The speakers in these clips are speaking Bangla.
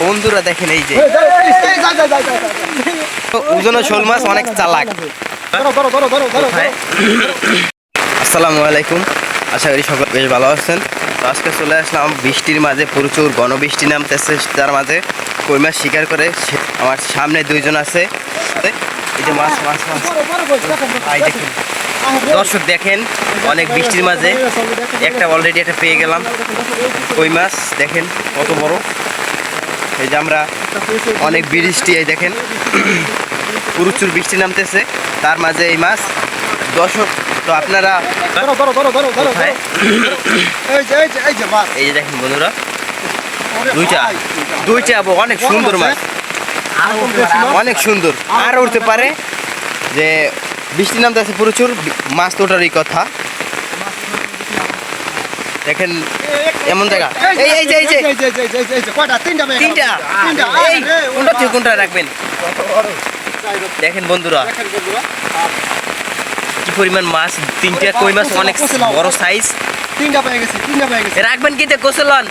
বন্ধুরা দেখেন এই যে। ওজনও শোল মাছ অনেক চালাক। আসসালামু আলাইকুম। আশা করি সকল বেশ ভালো আছেন। তো আজকে চলে আসলাম বৃষ্টির মাঝে, প্রচুর ঘনবৃষ্টি নামতেছে তার মাঝে। কই মাছ শিকার করে আমার সামনে দুইজন আছে। এই যে মাছ মাছ মাছ। দেখেন। দর্শক দেখেন অনেক বৃষ্টির মাঝে একটা অলরেডি একটা পেয়ে গেলাম। কই মাছ? দেখেন কত বড়। এই যে আমরা অনেক বৃষ্টি এই দেখেন। প্রচুর বৃষ্টি নামতেছে তার মাঝে এই মাছ। দর্শক তো আপনারা এই যে দেখেন বন্ধুরা দুইটা দুইটা অনেক সুন্দর মাছ। অনেক সুন্দর। আর উঠতে পারে যে বৃষ্টি নামতেছে প্রচুর মাছ তো ওঠারই কথা। দেখেন, এমন জায়গা। রাখবেন? দেখেন বন্ধুরা, কি পরিমাণ মাছ, তিনটা কই মাছ, অনেক বড় সাইজ রাখবেন কি গোসলন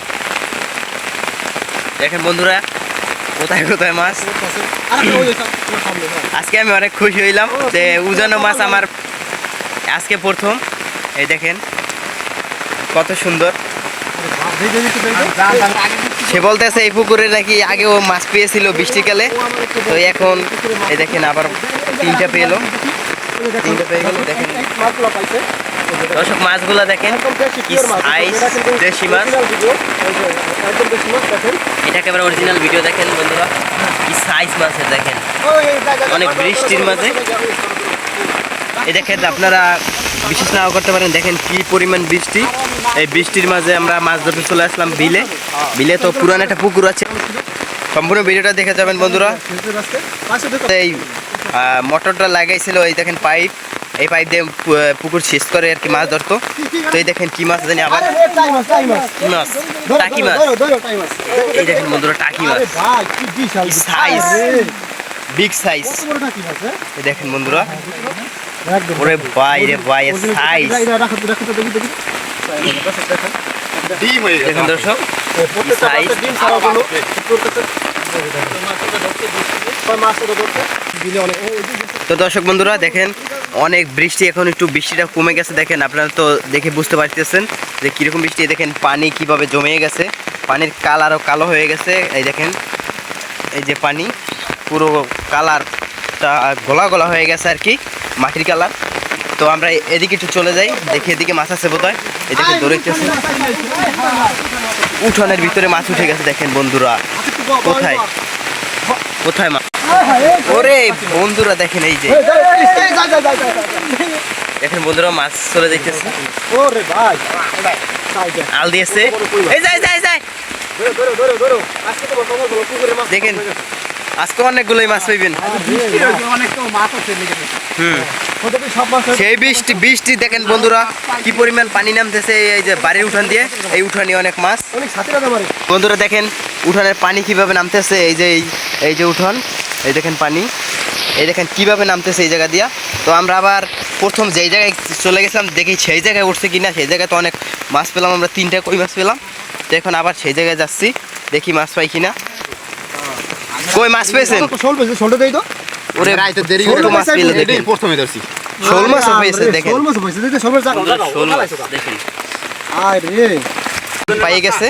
দেখেন বন্ধুরা, কোথায় কোথায় মাছ? আর আজকে আমি অনেক খুশি হইলাম যে উজানো মাছ আমার আজকে প্রথম এই দেখেন, কত সুন্দর। সে বলতেছে, এই পুকুরে নাকি আগেও মাছ পেয়েছিল বৃষ্টিকালে তো এখন এই দেখেন আবার তিনটা পেল তিনটা পেয়ে গেল, দেখেন। দর্শক, মাছগুলো দেখেন দেশি মাছ। একেবারে অরিজিনাল ভিডিও দেখেন বন্ধুরা। কি সাইজ দেখেন। অনেক বৃষ্টির মাঝে। এই দেখেন, আপনারা বিশেষ নাও করতে পারেন, দেখেন কি পরিমাণ বৃষ্টি। এই বৃষ্টির মাঝে আমরা মাছ ধরতে চলে আসলাম বিলে। বিলে তো পুরান একটা পুকুর আছে। সম্পূর্ণ ভিডিওটা দেখে যাবেন বন্ধুরা। এই মোটরটা লাগাইছিল, এই দেখেন পাইপ। এই পাইপ দিয়ে পুকুর শেষ করে আর কি মাছ ধরতো। তো এই দেখেন কি মাছ জানি আবার। কি মাছ? টাকি মাছ। এই দেখেন বন্ধুরা টাকি মাছ। বিগ সাইজ কত বড় টাকি মাছ, হ্যাঁ? এই দেখেন বন্ধুরা। ওরে ভাই রে ভাই সাইজ। দেখেন। দর্শক তো দর্শক বন্ধুরা দেখেন অনেক বৃষ্টি এখন একটু বৃষ্টিটা কমে গেছে দেখেন আপনারা তো দেখে বুঝতে পারতেছেন যে কীরকম বৃষ্টি। দেখেন পানি কীভাবে জমে গেছে পানির কালারও কালো হয়ে গেছে। এই দেখেন এই যে পানি পুরো কালারটা গলা গলা হয়ে গেছে আর কি মাটির কালার। তো আমরা এদিকে একটু চলে যাই দেখি এদিকে মাছ আছে বোধ হয় এদিকে দৌড়াইতেছে। উঠোনের ভিতরে মাছ উঠে গেছে দেখেন বন্ধুরা। কোথায়? কোথায় মাছ ওরে বন্ধুরা দেখেন এই যে। দেখেন বন্ধুরা মাছ চলে যাইতেছে ওরে ভাই আল দিয়েছে এই যাই যাই যাই দেখেন। আজকে অনেকগুলোই মাছ পাইবেন। সেই বৃষ্টি বৃষ্টি দেখেন বন্ধুরা কি পরিমাণ পানি নামতেছে এই যে বাড়ির উঠান দিয়ে এই উঠানে অনেক মাছ। বন্ধুরা দেখেন উঠানের পানি কীভাবে নামতেছে এই যে এই যে উঠান এই দেখেন পানি। এই দেখেন কীভাবে নামতেছে এই জায়গা দিয়া। তো আমরা আবার প্রথম যেই জায়গায় চলে গেছিলাম দেখি সেই জায়গায় উঠছে কিনা। সেই জায়গায় তো অনেক মাছ পেলাম আমরা তিনটা কই মাছ পেলাম। তো এখন আবার সেই জায়গায় যাচ্ছি দেখি মাছ পাই কিনা। কই মাছ পেয়েছেন? কত শোল পেয়েছে, শোলটা দেই তো। দেরি করে মাছ পেলে দেখেন। প্রথমে ধরছি। শোল মাছও পেয়েছে দেখেন। শোল মাছও পেয়েছে, দেখতে শোল মাছ দেখেন। আরে, পাইয়ে গেছে।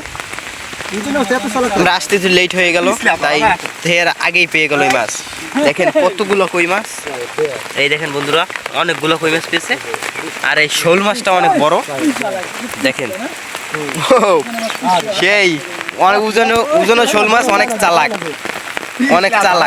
আমরা আসতে লেট হয়ে গেল, তাই ধের আগেই পেয়ে গেল মাছ। দেখেন কতগুলো কই মাছ। এই দেখেন বন্ধুরা, অনেকগুলো কই মাছ পেয়েছে। আর এই শোল মাছটা অনেক বড়। দেখেন। সেই, অনেক ওজনও ওজনও শোল মাছ, অনেক চালাক। অনেক চালাক।